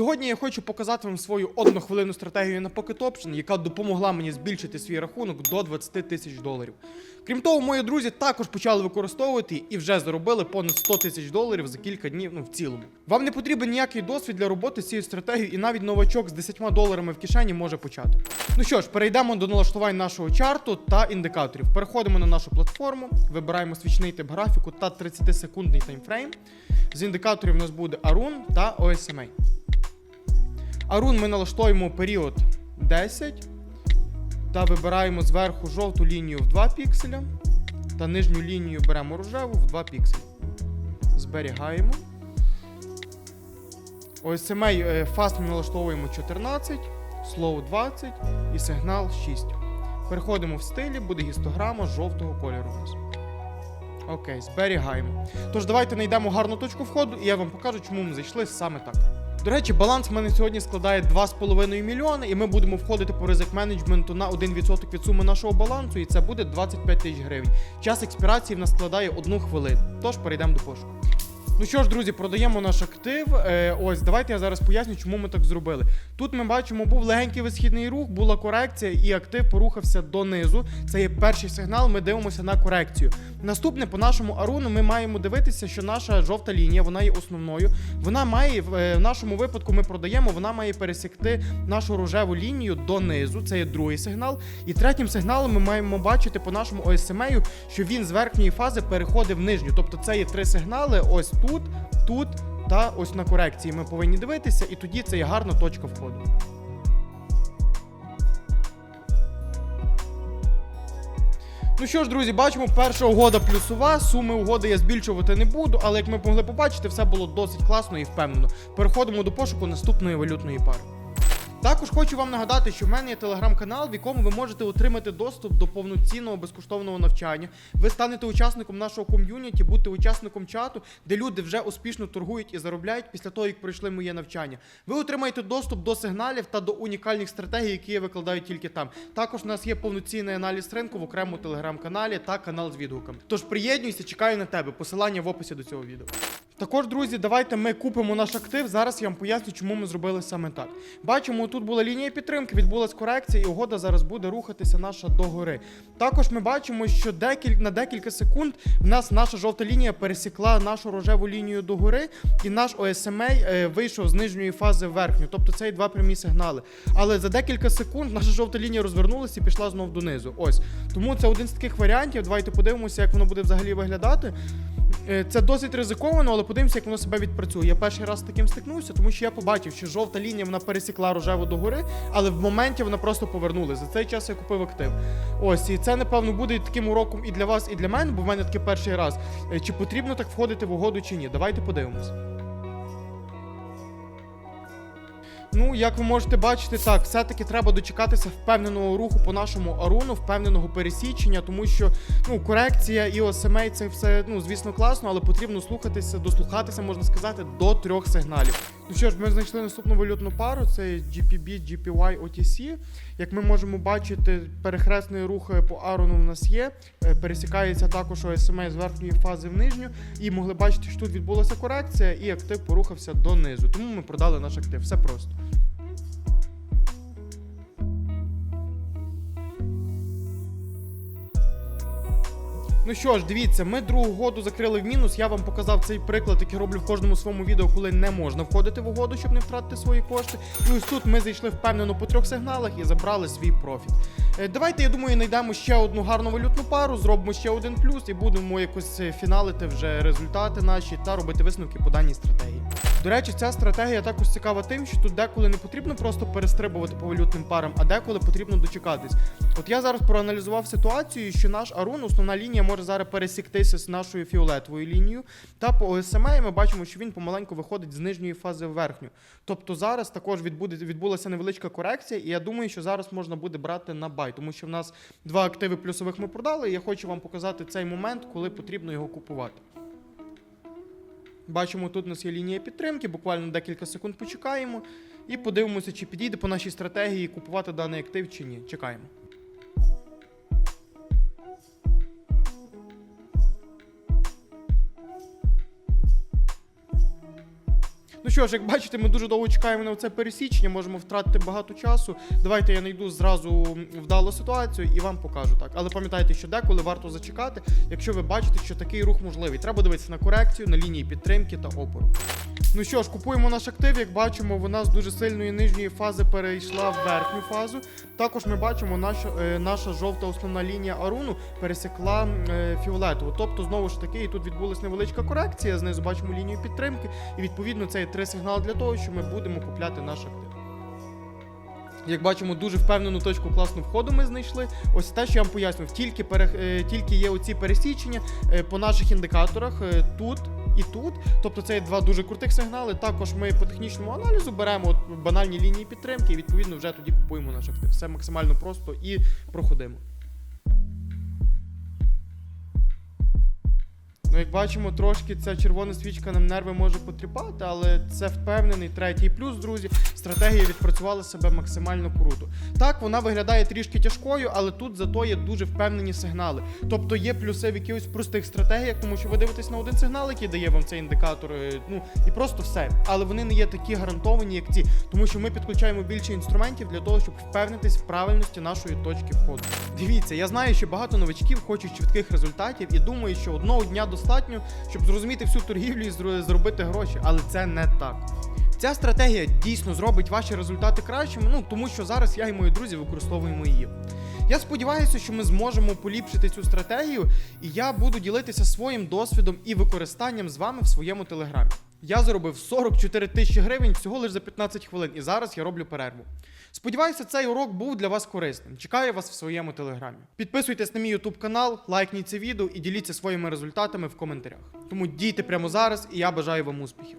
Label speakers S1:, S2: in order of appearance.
S1: Сьогодні я хочу показати вам свою однохвилинну стратегію на Pocket Option, яка допомогла мені збільшити свій рахунок до 20 тисяч доларів. Крім того, мої друзі також почали використовувати і вже заробили понад 100 тисяч доларів за кілька днів, ну в цілому. Вам не потрібен ніякий досвід для роботи з цією стратегією, і навіть новачок з 10 доларами в кишені може почати. Ну що ж, перейдемо до налаштувань нашого чарту та індикаторів. Переходимо на нашу платформу, вибираємо свічний тип графіку та 30-секундний таймфрейм. З індикаторів у нас буде Arun та OSMA. Arun ми налаштуємо період 10 та вибираємо зверху жовту лінію в 2 пікселя та нижню лінію беремо рожеву в 2 пікселі. Зберігаємо. OSMA е, Fast ми налаштовуємо 14, Slow 20 і сигнал 6. Переходимо в стилі, буде гістограма жовтого кольору. Окей, зберігаємо. Тож давайте знайдемо гарну точку входу, і я вам покажу, чому ми зайшли саме так. До речі, баланс в мене сьогодні складає 2,5 мільйони, і ми будемо входити по ризик менеджменту на 1% від суми нашого балансу, і це буде 25 тисяч гривень. Час експірації в нас складає 1 хвилину. Тож перейдемо до пошуку. Ну що ж, друзі, продаємо наш актив. Е, ось, давайте я зараз поясню, чому ми так зробили. Тут ми бачимо, був легенький висхідний рух, була корекція, і актив порухався донизу. Це є перший сигнал. Ми дивимося на корекцію. Наступне по нашому аруну ми маємо дивитися, що наша жовта лінія вона є основною. Вона має в е, нашому випадку ми продаємо, вона має пересікти нашу рожеву лінію донизу. Це є другий сигнал. І третім сигналом ми маємо бачити по нашому OSMA, що він з верхньої фази переходить в нижню. Тобто це є три сигнали. Ось тут, тут тут та ось на корекції. Ми повинні дивитися, і тоді це є гарна точка входу. Ну що ж, друзі, бачимо, перша угода плюсова. Суми угоди я збільшувати не буду, але як ми могли побачити, все було досить класно і впевнено. Переходимо до пошуку наступної валютної пари. Також хочу вам нагадати, що в мене є телеграм-канал, в якому ви можете отримати доступ до повноцінного безкоштовного навчання. Ви станете учасником нашого ком'юніті, будете учасником чату, де люди вже успішно торгують і заробляють після того, як пройшли моє навчання. Ви отримаєте доступ до сигналів та до унікальних стратегій, які я викладаю тільки там. Також у нас є повноцінний аналіз ринку в окремому телеграм-каналі та канал з відгуками. Тож приєднуйся, чекаю на тебе. Посилання в описі до цього відео. Також, друзі, давайте ми купимо наш актив. Зараз я вам поясню, чому ми зробили саме так. Бачимо, тут була лінія підтримки, відбулась корекція, і угода зараз буде рухатися наша догори. Також ми бачимо, що декіль... на декілька секунд в нас наша жовта лінія пересікла нашу рожеву лінію догори, і наш OSMA е, вийшов з нижньої фази в верхню. Тобто це є два прямі сигнали. Але за декілька секунд наша жовта лінія розвернулася і пішла знов донизу. Ось тому це один з таких варіантів. Давайте подивимося, як воно буде взагалі виглядати. Е, Це досить ризиковано, але подивимося, як воно себе відпрацює. Я перший раз з таким стикнувся, тому що я побачив, що жовта лінія вона пересікла рожеву догори, але в моменті вона просто повернула. За цей час я купив актив. Ось, і це, напевно, буде таким уроком і для вас, і для мене, бо в мене таке перший раз. Е, Чи потрібно так входити в угоду, чи ні? Давайте подивимось. Ну, як ви можете бачити, так, все-таки треба дочекатися впевненого руху по нашому аруну, впевненого пересічення, тому що ну, корекція і осемей це все, ну, звісно, класно, але потрібно слухатися, дослухатися, можна сказати, до трьох сигналів. Ну що ж, ми знайшли наступну валютну пару, це GPB, GPY, OTC. Як ми можемо бачити, перехресний рух по Арону в нас є. Е, Пересікається також OSMA з верхньої фази в нижню. І могли бачити, що тут відбулася корекція, і актив порухався донизу. Тому ми продали наш актив. Все просто. Ну що ж, дивіться, ми другу угоду закрили в мінус. Я вам показав цей приклад, який роблю в кожному своєму відео, коли не можна входити в угоду, щоб не втратити свої кошти. І ось тут ми зайшли впевнено по трьох сигналах і забрали свій профіт. Е, Давайте, я думаю, знайдемо ще одну гарну валютну пару, зробимо ще один плюс і будемо якось е, фіналити вже результати наші та робити висновки по даній стратегії. До речі, ця стратегія також цікава тим, що тут деколи не потрібно просто перестрибувати по валютним парам, а деколи потрібно дочекатись. От я зараз проаналізував ситуацію, що наш Арун, основна лінія, може зараз пересіктися з нашою фіолетовою лінією. Та по ОСМА ми бачимо, що він помаленьку виходить з нижньої фази в верхню. Тобто зараз також відбуде, відбулася невеличка корекція, і я думаю, що зараз можна буде брати на бай, тому що в нас два активи плюсових ми продали. І я хочу вам показати цей момент, коли потрібно його купувати. Бачимо, тут у нас є лінія підтримки, буквально декілька секунд почекаємо і подивимося, чи підійде по нашій стратегії купувати даний актив чи ні. Чекаємо. Ну що ж, як бачите, ми дуже довго чекаємо на це пересічення, можемо втратити багато часу. Давайте я знайду зразу вдалу ситуацію і вам покажу так. Але пам'ятайте, що деколи варто зачекати, якщо ви бачите, що такий рух можливий. Треба дивитися на корекцію, на лінії підтримки та опору. Ну що ж, купуємо наш актив. Як бачимо, вона з дуже сильної нижньої фази перейшла в верхню фазу. Також ми бачимо, наша, е, наша жовта основна лінія Аруну пересекла е, фіолетову. Тобто, знову ж таки, і тут відбулася невеличка корекція. Знизу бачимо лінію підтримки. І відповідно це є три сигнали для того, що ми будемо купляти наш актив. Як бачимо, дуже впевнену точку класного входу ми знайшли. Ось те, що я вам пояснював, тільки, пере, е, тільки є оці пересічення е, по наших індикаторах е, тут і тут. Тобто це є два дуже крутих сигнали. Також ми по технічному аналізу беремо банальні лінії підтримки і відповідно вже тоді купуємо наш актив. Все максимально просто і проходимо. Як бачимо, трошки ця червона свічка нам нерви може потріпати, але це впевнений третій плюс, друзі. Стратегія відпрацювала себе максимально круто. Так, вона виглядає трішки тяжкою, але тут зато є дуже впевнені сигнали. Тобто є плюси в якихось простих стратегіях, тому що ви дивитесь на один сигнал, який дає вам цей індикатор, е, ну і просто все. Але вони не є такі гарантовані, як ці, тому що ми підключаємо більше інструментів для того, щоб впевнитись в правильності нашої точки входу. Дивіться, я знаю, що багато новачків хочуть швидких результатів і думають, що одного дня достатньо, щоб зрозуміти всю торгівлю і зробити гроші, але це не так. Ця стратегія дійсно зробить ваші результати кращими, ну тому що зараз я і мої друзі використовуємо її. Я сподіваюся, що ми зможемо поліпшити цю стратегію, і я буду ділитися своїм досвідом і використанням з вами в своєму телеграмі. Я заробив 44 тисячі гривень всього лише за 15 хвилин, і зараз я роблю перерву. Сподіваюся, цей урок був для вас корисним. Чекаю вас в своєму телеграмі. Підписуйтесь на мій ютуб канал, лайкніть це відео і діліться своїми результатами в коментарях. Тому дійте прямо зараз, і я бажаю вам успіхів.